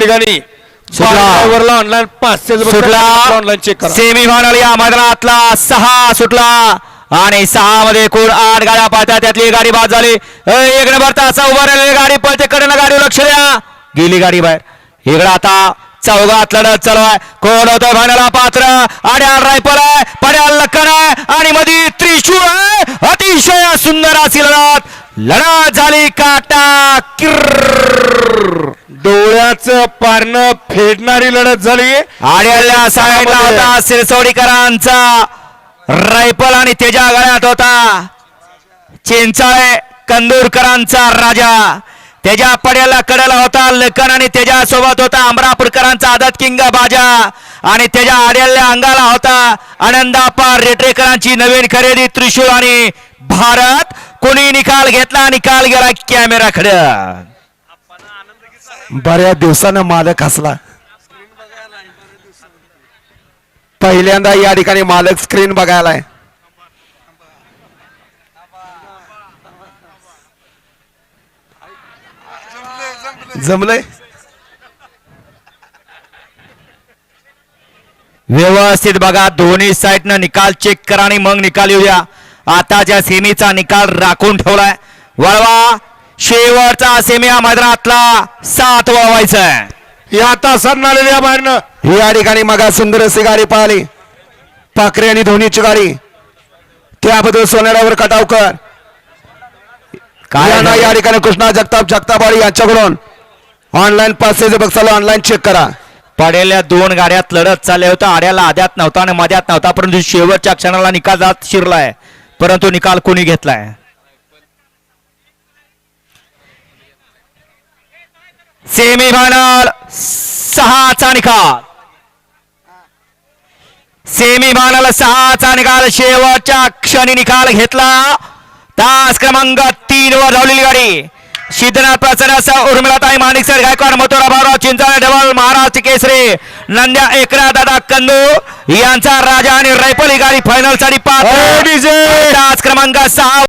ठिकाणी ऑनलाईन पाचशे online check करा. सेमी फायनल या मैदानातला सहा सुटला. आणि सहा मध्ये एकूण आठ गाड्या पाहतात त्यातली गाडी बाद झाली. एक नंबर तासा उभा राहिलेली गाडी पळते. कडेला गाडीवर लक्ष द्या. गेली गाडी बाहेर. इकडं आता चौघात लढत चालू आहे. कोण होतं? फायनलला पात्र. आड्याल रायफल आहे. पड्याल लक्कन आहे. आणि मध्ये त्रिशूळ आहे. अतिशय सुंदर अशी लढत. लढत झाली. काटा किर्र. डोळ्याचं पारणं फेडणारी लढत झाली. साईडला होता सिरसोडीकरांचा रायफल आणि तेजा गळ्यात होता. चिंचाळे कंदूरकरांचा राजा. त्याच्या पड्याला कडेला होता लखन आणि त्याच्या सोबत होता अमरापूरकरांचा आदत किंग बाजा आणि त्याच्या आड्याल्या अंगाला होता आनंदापार रेटरेकरांची नवीन खरेदी त्रिशूळ आणि भारत. कोणी निकाल घेतला निकाल गेला कॅमेराकडे. बऱ्याच दिवसानं मालक हसला. पहिल्यांदा या ठिकाणी मालक स्क्रीन बघायलाय. जमलंय? व्यवस्थित बघा दोन्ही साईडनं निकाल चेक करा आणि मग निकाल येऊया. आताच्या सेमीचा निकाल राखून ठेवलाय. वळवा. शेवटचा सेमी या मैदानातला सात आहे या तासात आलेल्या बाहेरनं. या ठिकाणी मगा सुंदर अशी गाडी पाहिली. पाखरे आणि धोनीची गाडी. त्याबद्दल सोनेरावर कटावकर काय यांना या ठिकाणी कृष्णा जगताप जगतापवाडी यांच्याकडून ऑनलाईन पासेज बघचाल ऑनलाईन चेक करा. पडेल्या दोन गाड्यात लढत चालल्या होत्या आड्याला आद्यात नव्हता आणि मध्यात नव्हता परंतु शेवटच्या क्षणाला निकाल जात शिरलाय. परंतु निकाल कोणी घेतलाय? सेमी फायनल सहाचा निकाल. सेमी फायनल सहाचा निकाल शेवटच्या क्षणी निकाल घेतला. तास क्रमांक तीन वर धावलेली गाडी. सिद्धनाथ प्रसन्न उर्मिलाताई माणिक सर गायकवाड मथुरा भाऊराव चिंचाळे डबल महाराष्ट्र केसरी नंद्या एकरा दादा कंदू यांचा राजा आणि रायफल ही गाडी फायनलसाठी पाच क्रमांक सहा